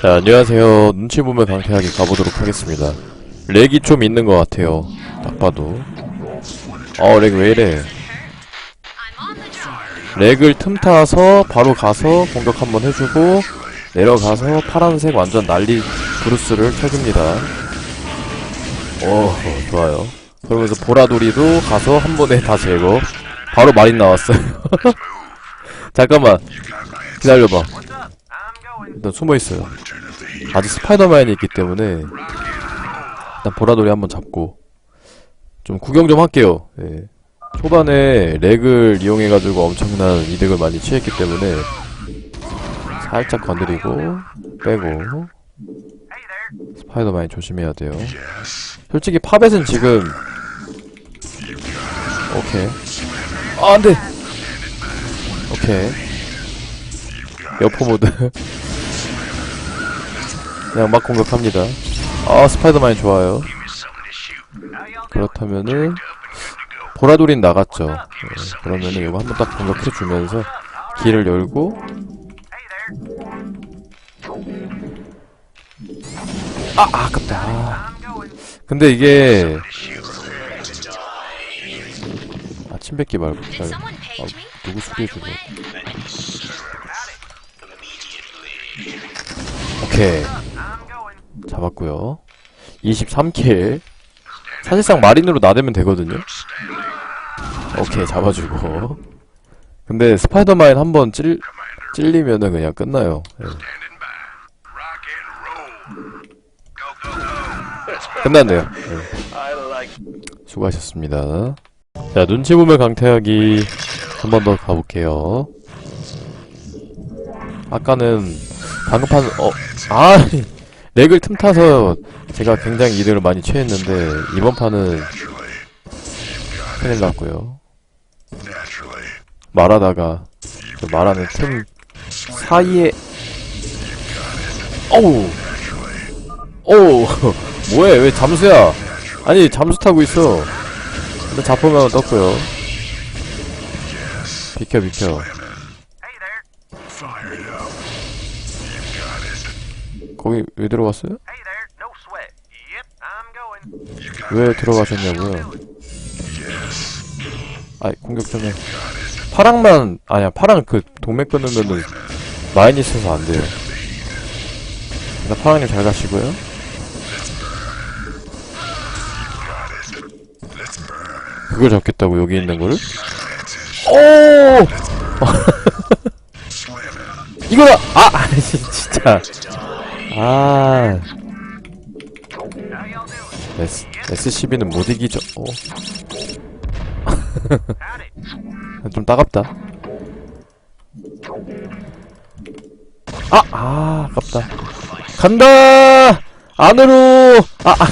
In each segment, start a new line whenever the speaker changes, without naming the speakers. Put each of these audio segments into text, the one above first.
자, 안녕하세요. 눈치 보면 강태하게 가보도록 하겠습니다. 렉이 좀 있는 것 같아요. 딱 봐도. 어, 렉 왜 이래. 렉을 틈타서 바로 가서 공격 한번 해주고, 내려가서 파란색 완전 난리 브루스를 쳐줍니다. 오, 좋아요. 그러면서 보라돌이도 가서 한 번에 다 제거. 바로 마린 나왔어요. 잠깐만. 기다려봐. 일단 숨어있어요. 아직 스파이더맨이 있기 때문에 일단 보라돌이 한번 잡고 좀 구경 좀 할게요. 예. 초반에 렉을 이용해가지고 엄청난 이득을 많이 취했기 때문에 살짝 건드리고 빼고 스파이더맨 조심해야 돼요. 솔직히 팝잇은 지금 오케이 아 안돼 오케이 여포 모드 그냥 막 공격합니다. 아 스파이더맨 좋아요. 그렇다면은 보라돌인 나갔죠. 네, 그러면은 이거 한번 딱 공격해 주면서 길을 열고 아 아깝다. 아. 근데 이게 아 침뱉기 말고
me?
누구 소리 주고 오케이 잡았고요. 23킬. 사실상 마린으로 나대면 되거든요. 오케이 잡아주고. 근데 스파이더맨 한번 찔, 찔리면은 그냥 끝나요. 예. 끝났네요. 예. 수고하셨습니다. 자 눈치 보면 강태하기 한 번 더 가볼게요. 아까는 방금 판, 어, 아, 렉을 틈타서 제가 굉장히 이득을 많이 취했는데, 이번 판은 큰일 났고요. 말하다가, 그 말하는 틈 사이에, 어우! 어우! 뭐해, 왜 잠수야? 아니, 잠수 타고 있어. 근데 잡으면 떴고요. 비켜, 비켜. 거기 왜 들어갔어요? 왜 들어가셨냐고요? 아이 공격 좀 해. 파랑만 아니야 파랑 그 동맥 끊으면은 마인이 있어서 안 돼요. 일단 파랑님 잘 가시고요. 그걸 잡겠다고 여기 있는 거를? 오! 이거다! 아! 아니 진짜. 아. S, SCB는 못 이기죠. 어. 좀 따갑다. 아, 아, 아깝다. 간다! 안으로! 아, 아.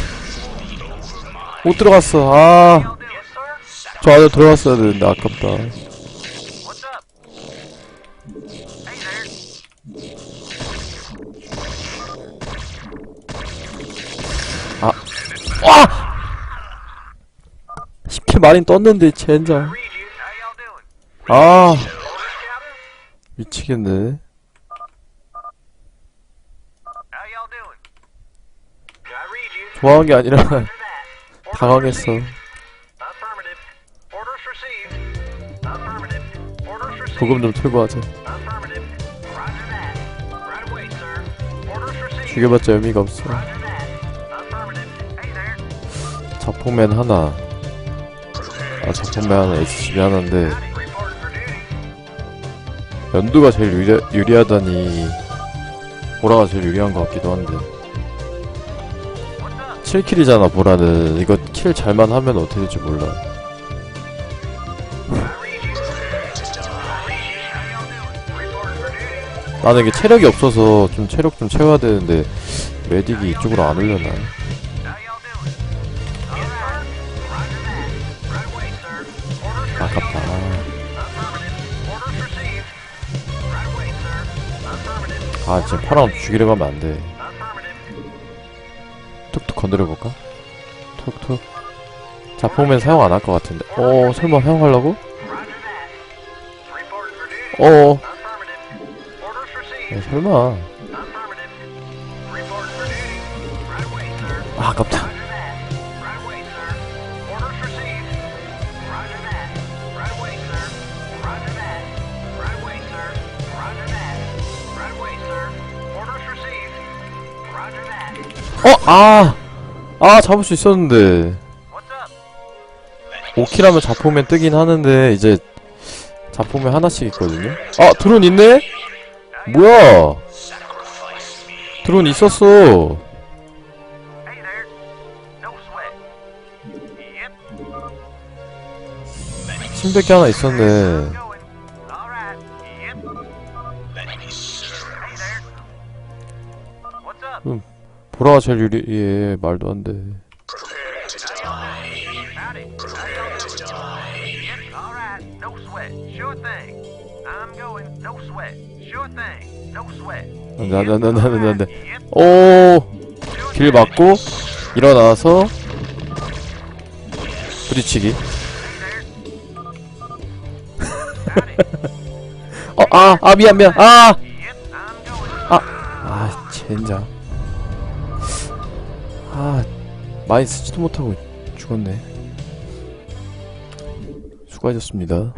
못 들어갔어. 아. 저 안에 들어갔어야 되는데, 아깝다. 와! 10킬 마린 떴는데, 젠장. 아, 미치겠네. 좋아한 게 아니라, 당황했어. 부금 좀 틀고 하자.
Affirmative. Roger that. Right away, sir. Orders received.
죽여봤자 의미가 없어. 자폭맨 하나. 아, 자폭맨 하나, SCB 하나인데. 연두가 제일 유리, 유리하다니, 보라가 제일 유리한 것 같기도 한데.
What's up?
7킬이잖아, 보라는. 이거 킬 잘만 하면 어떻게 될지 몰라. 나는 이게 체력이 없어서 좀 체력 좀 채워야 되는데, 메딕이 이쪽으로 안 올려나.
How
아 지금 파랑 죽이려 가면 안 돼. 툭툭 건드려 볼까? 툭툭. 자폭맨 사용 안 할 것 같은데. 어 설마 사용하려고? 어. 야, 설마. 아, 아깝다. 어, 아! 아, 잡을 수 있었는데.
What's up?
5킬하면 자포면 뜨긴 하는데, 이제, 자포면 하나씩 있거든요? 아, 드론 있네? 뭐야? 드론 있었어. 침뱉기 하나 있었네. 보라가 제일 유리해. 말도 안 돼.
Howdy. How y'all doing? Yep. All right. No sweat. Sure thing. I'm going. No sweat. Sure thing. No sweat.
안 돼, 안 돼, 안 돼, 안 돼, 안 돼, 안 돼.
Yep.
오,
Sure
길
thing.
맞고, 일어나서, 부딪히기. 어, 아, 아, 미안, 미안. 아!
Going.
아, 젠장. 아, 많이 쓰지도 못하고 죽었네. 수고하셨습니다.